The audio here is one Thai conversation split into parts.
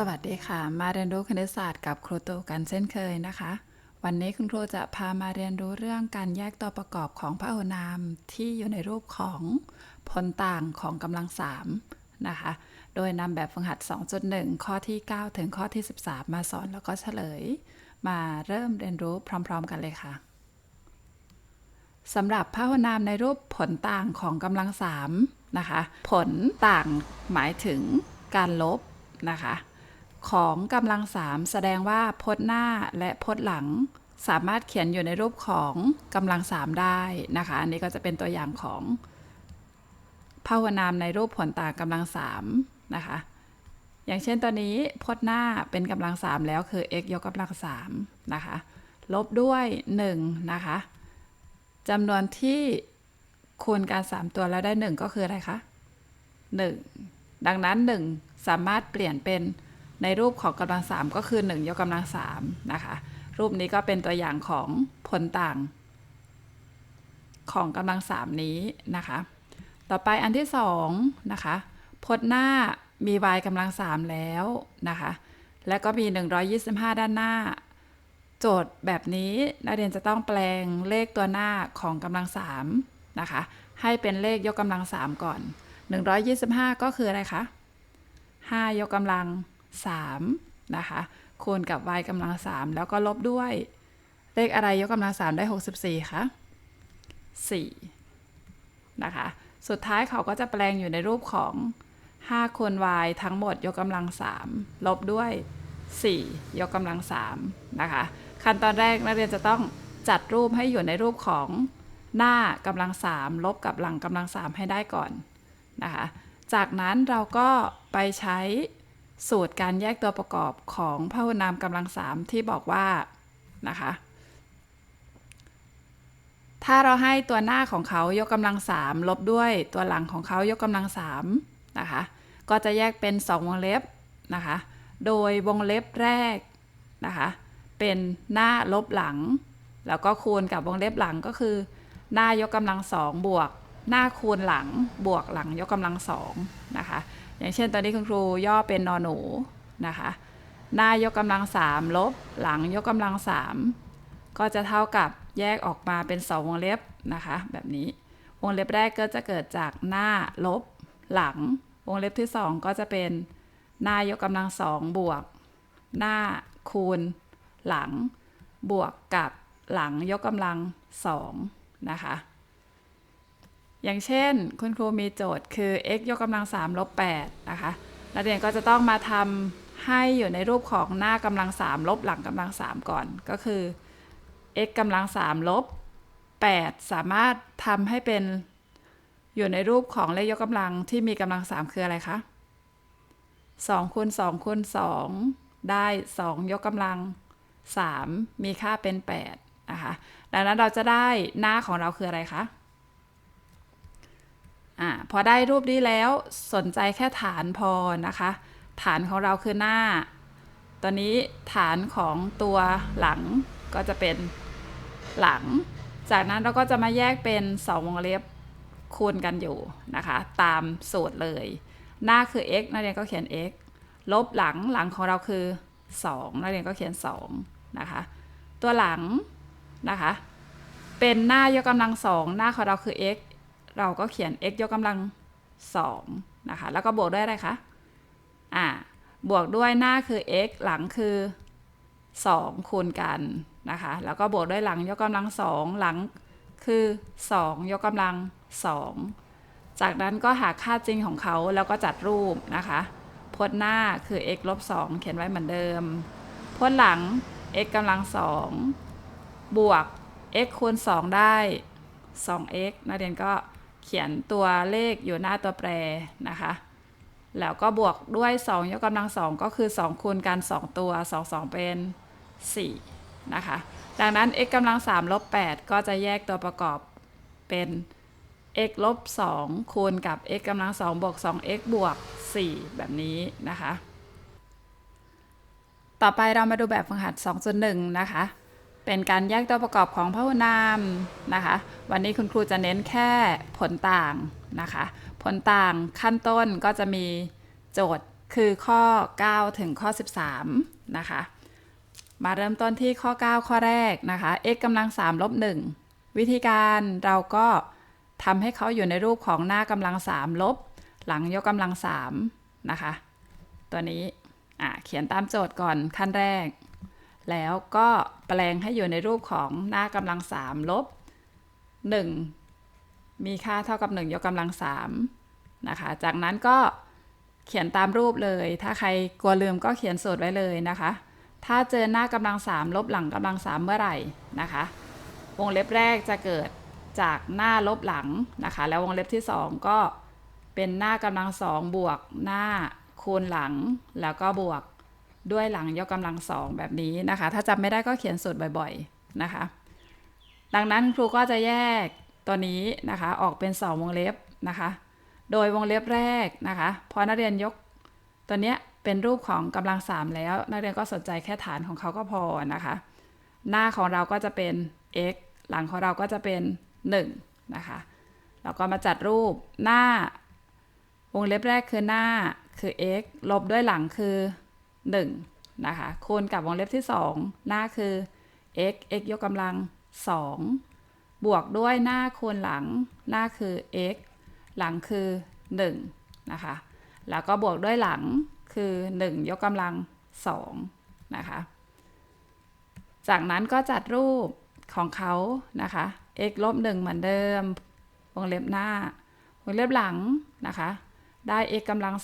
สวัสดีค่ะ มาเรียนรู้คณิตศาสตร์กับครูตูกันเช่นเคยนะคะ วันนี้คุณครูจะพามาเรียนรู้เรื่องการแยกตัวประกอบของพหุนามที่อยู่ในรูปของผลต่างของกำลังสามนะคะ โดยนำแบบฝึกหัด 2.1 ข้อที่ 9 ถึงข้อที่ 13 มาสอนแล้วก็เฉลย มาเริ่มเรียนรู้พร้อม ๆ กันเลยค่ะสำหรับพหุนามในรูปผลต่างของกำลังสามนะคะ ผลต่างหมายถึงการลบนะคะ ของกำลังสามแสดงว่าพจน์หน้าและพจน์หลัง สามารถเขียนอยู่ในรูปของกำลังสามได้นะคะ อันนี้ก็จะเป็นตัวอย่างของพหุนามในรูปผลต่างกำลังสามนะคะ อย่างเช่นตัวนี้พจน์หน้าเป็นกำลังสามแล้วคือ x ยกกำลังสามนะคะ ลบด้วย1นะคะจำนวนที่คูณการ 3 ตัวแล้วได้ 1 ก็คืออะไรคะ 1 ดังนั้น 1 สามารถเปลี่ยนเป็น ในรูปของกำลัง3ก็คือ 1 ยกกำลัง3นะคะ รูปนี้ก็เป็นตัวอย่างของผลต่าง ของกำลัง3นี้นะคะ ต่อไปอันที่2นะคะพจน์หน้ามี y กำลัง3แล้วนะคะ และก็มี 125 ด้านหน้า โจทย์แบบนี้นักเรียนจะต้องแปลงเลขตัวหน้าของกำลังสามนะคะ ให้เป็นเลขยกกำลังสามก่อน 125 ก็คืออะไรคะ5ยกกำลัง 3 นะคะ คูณกับ y กำลัง 3 แล้วก็ลบด้วย เลขอะไรยกกำลัง 3 ได้ 64คะ4นะคะ สุดท้ายเขาก็จะแปลงอยู่ในรูปของ 5 คูณ y ทั้งหมดยกกำลัง 3 ลบด้วย 4 ยกกำลัง 3 นะคะ ขั้นตอนแรกนักเรียนจะต้องจัดรูปให้อยู่ในรูปของหน้ากำลัง 3 ลบกับหลังกำลัง 3 ให้ได้ก่อนนะคะ จากนั้นเราก็ไปใช้ สูตรการแยกตัวประกอบของพหุนามกำลัง3ที่บอกว่านะคะถ้าเราให้ตัวหน้าของเขายกกำลัง3ลบด้วยตัวหลังของเขายกกำลัง3นะคะก็จะแยกเป็น 2 วงเล็บนะคะโดยวงเล็บแรกนะคะเป็นหน้าลบหลัง แล้วก็คูณกับวงเล็บหลังก็คือ หน้ายกกำลังสองบวก หน้าคูณหลังบวกหลังยกกำลังสองนะคะ อย่างเช่นตอนนี้คุณครูย่อเป็นนอนหนูนะคะ หน้ายกกำลังสามลบ หลังยกกำลังสามก็จะเท่ากับแยกออกมาเป็นสองวงเล็บนะคะ แบบนี้ วงเล็บแรกก็จะเกิดจากหน้าลบ หลัง วงเล็บที่สองก็จะเป็นหน้ายกกำลังสองบวก หน้าคูณ หลัง บวกกับหลังยกกำลังสองนะคะ อย่างเช่น คุณครูมีโจทย์คือ x ยกกำลัง3ลบ8นะคะนักเรียนก็จะต้องมาทำให้อยู่ในรูปของหน้ากำลัง3ลบหลังกำลัง3ก่อน ก็คือ x กำลัง3ลบ8สามารถทำให้เป็นอยู่ในรูปของเลขยกกำลังที่มีกำลัง 3 คืออะไรคะ2คูณ2คูณ2ได้ 2 ยกกำลัง 3 มีค่าเป็น8นะคะดังนั้นเราจะได้หน้าของเราคืออะไรคะาพอได้รูปนี้แล้วสนใจแค่ฐานพอนะคะ ฐานของเราคือหน้า ตอนนี้ฐานของตัวหลังก็จะเป็นหลัง จากนั้นเราก็จะมาแยกเป็น2วงเล็บคูณกันอยู่นะคะ ตามสูตรเลย หน้าคือ x นักเรียนก็เขียน x ลบหลังหลังของเราคือ 2 นักเรียนก็เขียน 2 นะคะ ตัวหลังนะคะ เป็นหน้ายกกำลังสองหน้าของเราคือ x เราก็เขียน x ยกกำลังสองนะคะ แล้วก็บวกด้วยอะไรคะ อ่า บวกด้วยหน้าคือ x หลังคือ 2 คูณกันนะคะ แล้วก็บวกด้วยหลังยกกำลังสองหลังคือ 2 ยกกำลัง 2 จากนั้นก็หาค่าจริงของเขาแล้วก็จัดรูปนะคะ พจน์หน้าคือ x ลบ2เขียนไว้เหมือนเดิม พจน์หลัง x กำลัง 2 บวก x คูณ 2 ได้ 2x นักเรียนก็ เขียนตัวเลขอยู่หน้าตัวแปรนะคะ แล้วก็บวกด้วย 2 ยกกำลัง 2 ก็คือ 2 คูณกัน 2 ตัว 2 2 เป็น 4 นะคะ ดังนั้น x กำลัง3ลบ8ก็จะแยกตัวประกอบเป็น x ลบ2คูณกับ x กำลัง2บวก 2x บวก 4 แบบนี้นะคะ ต่อไปเรามาดูแบบฝึกหัด 2.1 นะคะ เป็นการแยกตัวประกอบของพหุนามนะคะ วันนี้คุณครูจะเน้นแค่ผลต่างนะคะ ผลต่างขั้นต้นก็จะมีโจทย์คือข้อ 9 ถึงข้อ 13 นะคะ มาเริ่มต้นที่ข้อ 9 ข้อแรกนะคะ x กำลัง3ลบ1วิธีการเราก็ทำให้เขาอยู่ในรูปของหน้ากำลัง3ลบ หลังยกกำลัง3นะคะ ตัวนี้เขียนตามโจทย์ก่อนขั้นแรก แล้วก็แปลงให้อยู่ในรูปของหน้ากำลัง3ลบ 1 มีค่าเท่ากับ 1 ยกกำลัง3นะคะ จากนั้นก็เขียนตามรูปเลย ถ้าใครกลัวลืมก็เขียนสูตรไว้เลยนะคะ ถ้าเจอหน้ากำลัง3ลบหลังกำลัง3เมื่อไหร่นะคะ วงเล็บแรกจะเกิดจากหน้าลบหลังนะคะ แล้ววงเล็บที่ 2 ก็เป็นหน้ากำลังสองบวกหน้าคูณหลังแล้วก็บวก ด้วยหลังยกกำลังสองแบบนี้นะคะ ถ้าจำไม่ได้ก็เขียนสูตรบ่อยๆนะคะ ดังนั้นครูก็จะแยกตัวนี้นะคะออกเป็น 2 วงเล็บนะคะ โดยวงเล็บแรกนะคะพอนักเรียนยกตัวเนี้ยเป็นรูปของกำลัง3แล้ว นักเรียนก็สนใจแค่ฐานของเขาก็พอนะคะ หน้าของเราก็จะเป็น x หลังของเราก็จะเป็น 1 นะคะแล้วก็มาจัดรูปหน้าวงเล็บแรกคือหน้าคือ x ลบด้วยหลังคือ 1นะคะคูณกับวงเล็บที่ 2 หน้าคือ x x ยกกำลัง 2 บวกด้วยหน้าคูณหลัง หน้าคือ x หลังคือ 1 นะคะ แล้วก็บวกด้วยหลังคือ 1 ยกกำลัง 2 นะคะ จากนั้นก็จัดรูปของเขานะคะ x ลบ1เหมือนเดิม วงเล็บหน้า วงเล็บหลังนะคะ ได้ x กำลัง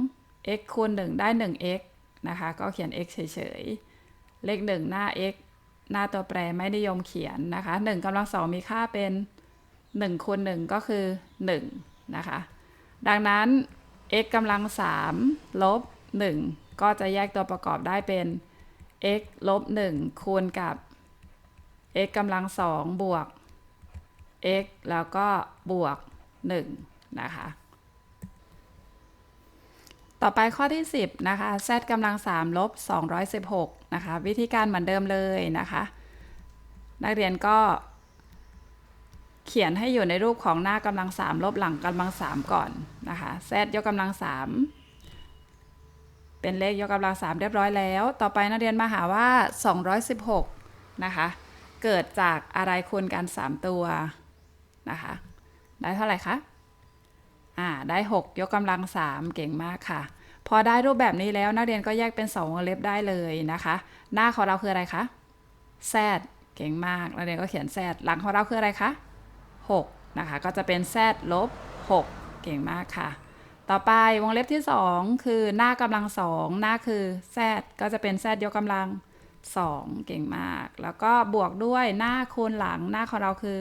2 x คูณ 1 ได้ 1x นะคะ ก็เขียน x เฉยๆ เลข 1 หน้า x หน้าตัวแปรไม่นิยมเขียนนะคะ1กำลัง2มีค่าเป็น1คูณ1ก็คือ 1 นะคะ ดังนั้น x กำลัง3ลบ 1 ก็จะแยกตัวประกอบได้เป็น x ลบ 1 คูณกับ x กำลัง2บวก x แล้วก็บวก 1 นะคะ ต่อไปข้อที่ 10 นะคะ z กำลัง3ลบ216 นะคะ วิธีการเหมือนเดิมเลยนะคะ นักเรียนก็เขียนให้อยู่ในรูปของหน้ากำลัง3ลบหลังกำลัง3ก่อนนะคะ z ยกกำลัง3เป็นเลขยกกำลัง3เรียบร้อยแล้ว ต่อไปนักเรียนมาหาว่า 216 นะคะ เกิดจากอะไรคูณกัน 3 ตัวนะคะ ได้เท่าไหร่คะ อ่าได้ 6 ยกกำลัง 3 เก่งมากค่ะ พอได้รูปแบบนี้แล้วนักเรียนก็แยกเป็น 2 วงเล็บได้เลยนะคะ หน้าของเราคืออะไรคะแซดเก่งมากนักเรียนก็เขียนแซดหลังของเราคืออะไรคะ6นะคะ ก็จะเป็นแซดลบ6เก่งมากค่ะ ต่อไปวงเล็บที่ 2 คือหน้ากำลัง 2 หน้าคือแซดก็จะเป็นแซดยกกำลัง 2 เก่งมาก แล้วก็บวกด้วยหน้าคูณหลังหน้าของเราคือ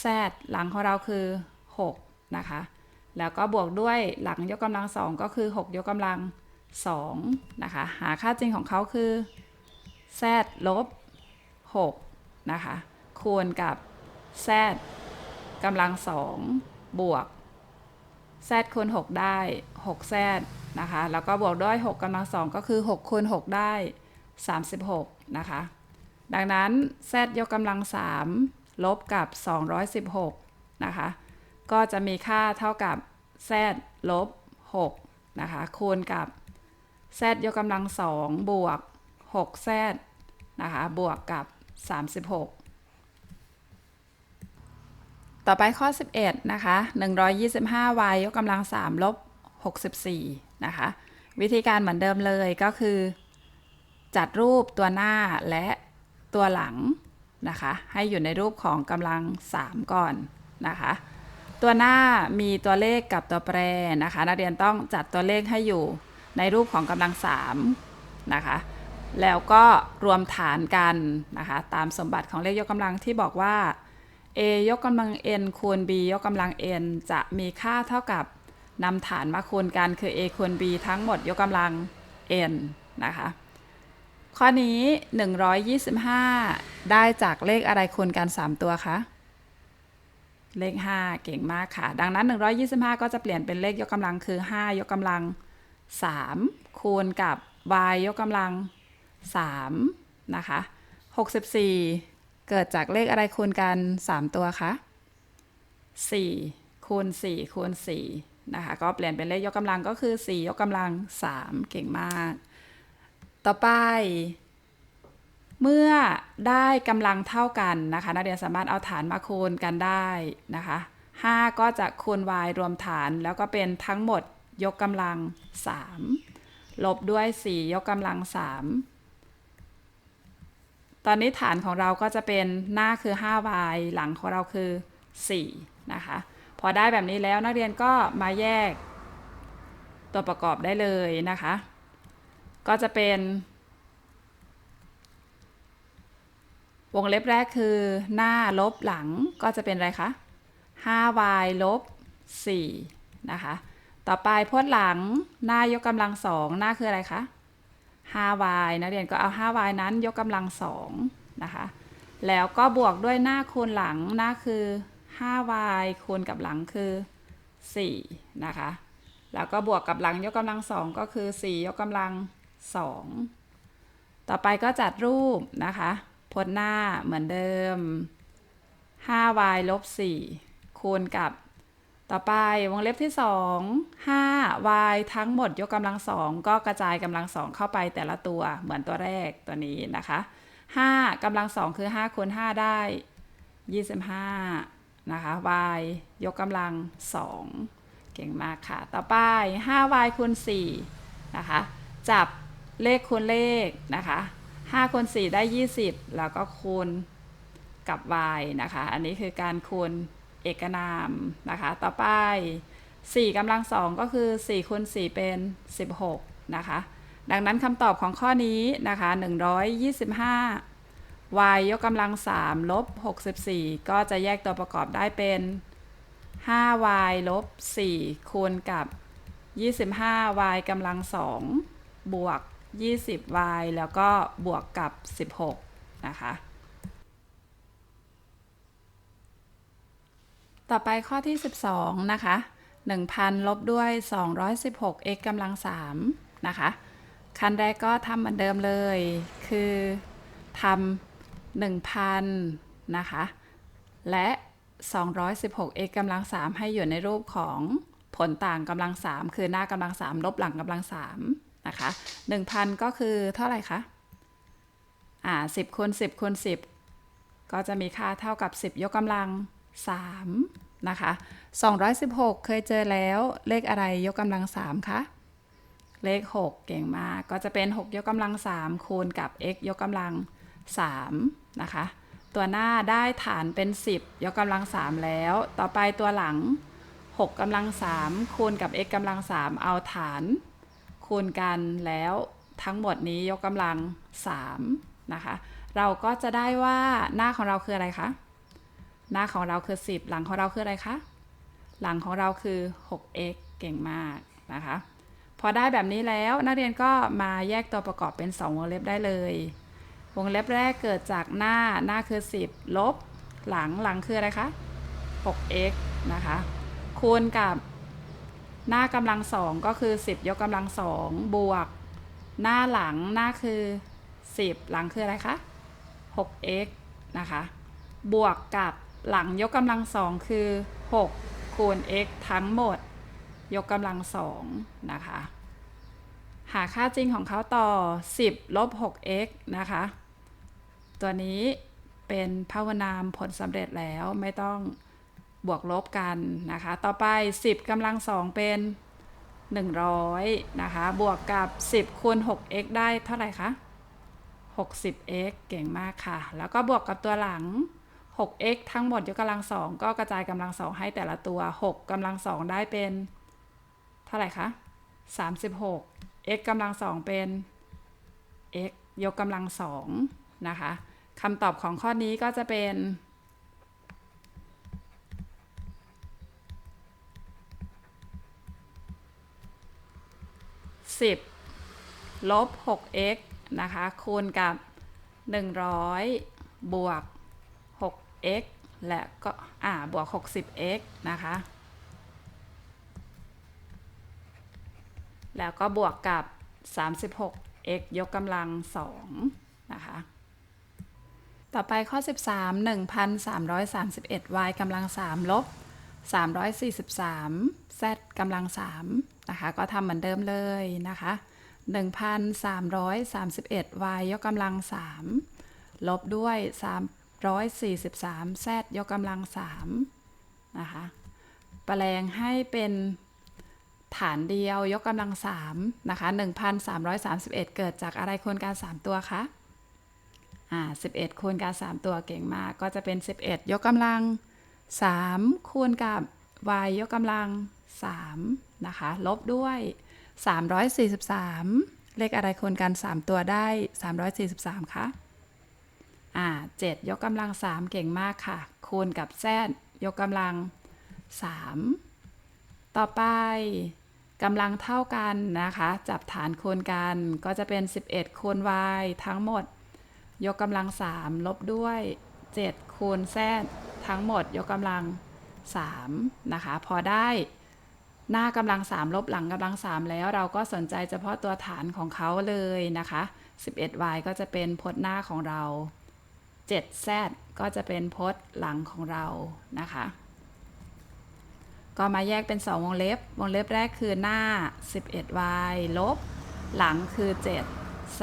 แซดหลังของเราคือ 6 นะคะ แล้วก็บวกด้วยหลังยกกำลัง2ก็คือ 6 ยกกำลัง2นะคะ หาค่าจริงของเขาคือแซดลบ6นะคะ คูณกับแซดกำลัง2บวกแซดคูณ 6 ได้6แซดนะคะ แล้วก็บวกด้วย 6กำลัง2ก็คือ6คูณ6 ได้ 36 นะคะ ดังนั้นแซดยกกำลัง3ลบกับ 216 นะคะ ก็จะมีค่าเท่ากับ z ลบ6นะคะ คูณกับ z ยกกำลัง2บวก 6z นะคะ บวกกับ 36 ต่อไปข้อ 11 นะคะ 125y ยกกำลัง3ลบ64 นะคะ วิธีการเหมือนเดิมเลยก็คือ จัดรูปตัวหน้าและตัวหลังนะคะ ให้อยู่ในรูปของกำลัง 3 ก่อนนะคะ ตัวหน้ามีตัวเลขกับตัวแปรนะคะ นักเรียนต้องจัดตัวเลขให้อยู่ในรูปของกำลัง3นะคะ แล้วก็รวมฐานกันนะคะ ตามสมบัติของเลขยกกำลังที่บอกว่า a ยกกำลัง n คูณ b ยกกำลัง n จะมีค่าเท่ากับนำฐานมาคูณกันคือ a คูณ b ทั้งหมดยกกำลัง n นะคะ ข้อนี้ 125 ได้จากเลขอะไรคูณกัน 3 ตัวคะ เลข 5 เก่งมากค่ะ ดังนั้น 125 ก็จะเปลี่ยนเป็นเลขยกกำลังคือ 5 ยกกำลัง 3 คูณกับ y ยกกำลัง 3 นะคะ 64 เกิดจากเลขอะไรคูณกัน 3 ตัวคะ 4 คูณ 4 คูณ 4 นะคะ ก็เปลี่ยนเป็นเลขยกกำลังก็คือ 4 ยกกำลัง 3 เก่งมาก ต่อไป เมื่อได้กำลังเท่ากันนะคะ นักเรียนสามารถเอาฐานมาคูณกันได้นะคะ5ก็จะคูณ y รวมฐานแล้วก็เป็นทั้งหมดยกกำลัง 3 ลบด้วย 4 ยกกำลัง 3 ตอนนี้ฐานของเราก็จะเป็นหน้าคือ 5y หลังของเราคือ 4 นะคะ พอได้แบบนี้แล้วนักเรียนก็มาแยกตัวประกอบได้เลยนะคะ ก็จะเป็น วงเล็บแรกคือ หน้าลบหลังก็จะเป็นอะไรคะ 5y ลบ4นะคะ ต่อไปพวดหลังหน้ายกกำลังสองหน้าคืออะไรคะ 5y นักเรียนก็เอา 5y นั้นยกกำลังสองนะคะ แล้วก็บวกด้วยหน้าคูณหลังหน้าคือ 5y คูณกับหลังคือ4นะคะ แล้วก็บวกกับหลังยกกำลังสองก็คือ 4 ยกกำลังสองต่อไปก็จัดรูปนะคะ พจน์หน้าเหมือนเดิม 5y ลบ 4 คูณกับ ต่อไปวงเล็บที่ 2 5y ทั้งหมดยกกำลังสองก็กระจายกำลังสองเข้าไปแต่ละตัวเหมือนตัวแรกตัวนี้นะคะ 5กำลังสองคือ5คูณ5ได้ 25 นะคะ y ยกกำลัง2เก่งมากค่ะ ต่อไป 5y คูณ4นะคะ จับเลขคูณเลขนะคะ 5คูณ4ได้ 20 แล้วก็คูณกับ y นะคะ อันนี้คือการคูณเอกนามนะคะ ต่อไป 4กำลัง 2 ก็คือ4คูณ4เป็น 16 นะคะ ดังนั้นคำตอบของข้อนี้นะคะ 125 y ยกกำลัง 3 ลบ 64 ก็จะแยกตัวประกอบได้เป็น 5y ลบ 4 คูณกับ 25y กำลัง 2 บวก 20y แล้วก็บวกกับ 16 นะคะ ต่อไปข้อที่ 12 นะคะ 1,000 ลบด้วย 216 x กำลัง 3 นะคะ ขั้นแรกก็ทำเหมือนเดิมเลย คือทำ1,000 นะคะ และ 216 x กำลัง 3 ให้อยู่ในรูปของผลต่างกำลัง 3 คือหน้ากำลัง 3 ลบหลังกำลัง 3 นะคะ1,000 ก็คือเท่าไหร่คะ อ่า10คูณ10คูณ10 ก็จะมีค่าเท่ากับ 10 ยกกำลัง 3 นะคะ 216 เคยเจอแล้วเลขอะไรยกกำลัง 3 คะ เลข 6 เก่งมาก ก็จะเป็น 6 ยกกำลัง 3 คูณกับ x ยกกำลัง 3 นะคะ ตัวหน้าได้ฐานเป็น 10 ยกกำลัง 3 แล้ว ต่อไปตัวหลัง 6กำลัง 3 คูณกับ x กำลัง 3 เอาฐาน คูณกันแล้วทั้งหมดนี้ยกกำลัง 3 นะคะ เราก็จะได้ว่าหน้าของเราคืออะไรคะ หน้าของเราคือ 10 หลังของเราคืออะไรคะ หลังของเราคือ 6x เก่งมากนะคะ พอได้แบบนี้แล้วนักเรียนก็มาแยกตัวประกอบเป็น 2 วงเล็บได้เลย วงเล็บแรกเกิดจากหน้าหน้าคือ 10 ลบ หลังหลังคืออะไรคะ 6x นะคะ คูณกับ หน้ากำลังสองก็คือ 10 ยกกำลังสองบวก หน้าหลังหน้าคือ 10 หลังคืออะไรคะ 6x นะคะ บวกกับหลังยกกำลังสองคือ 6 คูณ x ทั้งหมด ยกกำลังสองนะคะ หาค่าจริงของเขาต่อ 10 ลบ 6x นะคะ ตัวนี้เป็นภาวนามผลสำเร็จแล้วไม่ต้อง บวกลบกันนะคะ ต่อไป 10กำลังสองเป็น 100 นะคะ บวกกับ 10คูณ 6x ได้เท่าไหร่คะ 60x เก่งมากค่ะ แล้วก็บวกกับตัวหลัง 6x ทั้งหมดยกกำลังสองก็กระจายกำลังสองให้แต่ละตัว 6กำลังสองได้เป็น เท่าไหร่คะ 36 x กำลังสองเป็น x ยกกำลังสองนะคะคำตอบของข้อนี้ก็จะเป็น 10ลบ 6x นะคะ คูณกับ 100 บวก 6x และก็อ่าบวก 60x นะคะ แล้วก็บวกกับ 36x ยกกำลัง2นะคะต่อไปข้อ 13 1,331y กำลัง3ลบ 343 z กำลัง3นะคะ ก็ทำเหมือนเดิมเลยนะคะ 1,331 y ยกกำลัง 3 ลบด้วย 343 z ยกกำลัง3นะคะแปลงให้เป็นฐานเดียวยกกำลัง3นะคะ 1,331 เกิดจากอะไรคูณการ 3 ตัวคะอ่า11คูณการ 3 ตัวเก่งมาก ก็จะเป็น 11 ยกกำลัง3 คูณกับ y ยกกำลัง 3 นะคะ ลบด้วย 343 เลขอะไรคูณกัน 3 ตัวได้ 343 คะอ่า7ยกกำลัง 3 เก่งมากค่ะ คูณกับแซดยกกำลัง 3 ต่อไปกำลังเท่ากันนะคะ จับฐานคูณกันก็จะเป็น 11 คูณ y ทั้งหมด ยกกำลัง 3 ลบด้วย 7 คูณแซด ทั้งหมดยกกำลัง3นะคะ พอได้หน้ากำลัง 3 ลบหลังกำลัง 3 แล้วเราก็สนใจเฉพาะตัวฐานของเขาเลยนะคะ 11y ก็จะเป็นพจน์หน้าของเรา 7z ก็จะเป็นพจน์หลังของเรานะคะ ก็มาแยกเป็น 2 วงเล็บ วงเล็บแรกคือหน้า 11y ลบ หลังคือ 7z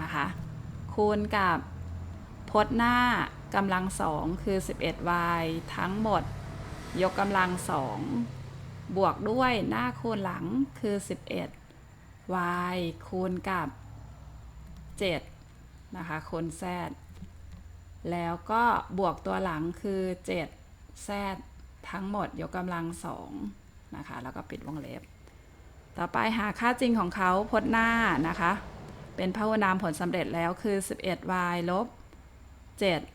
นะคะ คูณกับพจน์หน้า กำลัง2คือ 11y ทั้งหมด ยกกำลัง2บวกด้วยหน้าคูณหลังคือ 11y คูณกับ 7 นะคะคูณ z แล้วก็บวกตัวหลังคือ 7 z ทั้งหมดยกกำลัง2นะคะ แล้วก็ปิดวงเล็บ ต่อไปหาค่าจริงของเขาพจน์หน้านะคะ เป็นพหุนามผลสำเร็จแล้วคือ 11y ลบ7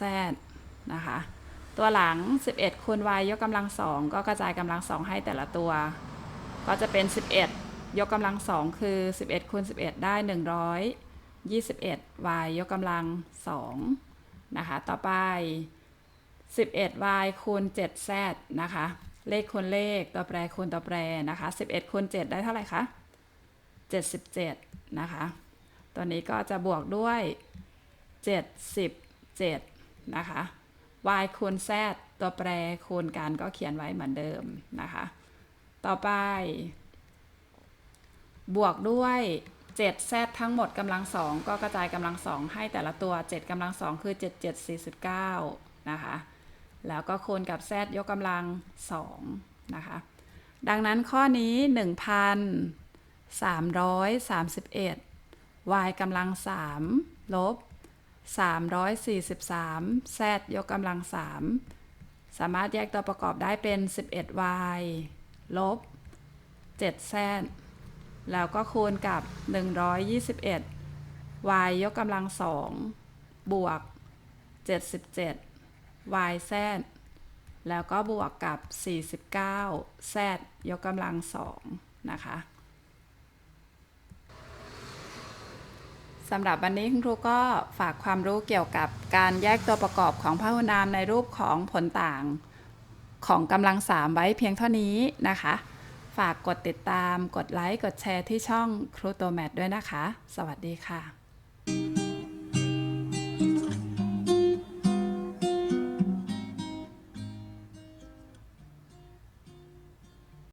z นะคะ ตัวหลัง 11 คูณ y ยกกำลัง2ก็กระจายกำลัง2ให้แต่ละตัว ก็จะเป็น 11 ยกกำลัง2คือ 11 คูณ 11 ได้ 121 y ยกกำลัง2นะคะ ต่อไป 11y คูณ 7z นะคะ เลขคูณเลขตัวแปรคูณตัวแปรนะคะ 11คูณ7ได้เท่าไหร่คะ 77 นะคะ ตัวนี้ก็จะบวกด้วย 77 นะคะ y คูณ z ตัวแปรคูณกันก็เขียนไว้เหมือนเดิมนะคะ ต่อไป บวกด้วย 7z ทั้งหมดกำลังสองก็กระจายกำลังสองให้แต่ละตัว 7กำลังสองคือ 77 49 นะคะ แล้วก็คูณกับ z ยกกำลังสองนะคะ ดังนั้นข้อนี้ 1,331 y กำลัง3ลบ 343 z ยกกำลัง 3 สามารถแยกตัวประกอบได้เป็น 11y ลบ 7z แล้วก็คูณกับ 121 y ยกกำลัง 2 บวก 77 y z แล้วก็บวกกับ 49 z ยกกำลัง 2 นะคะ สำหรับวันนี้คุณครูก็ฝากความรู้เกี่ยวกับการแยกตัวประกอบของพหุนามในรูปของผลต่างของกำลัง3ไว้เพียงเท่านี้นะคะ ฝากกดติดตาม กดไลค์ กดแชร์ที่ช่องครูโตแมทด้วยนะคะ สวัสดีค่ะ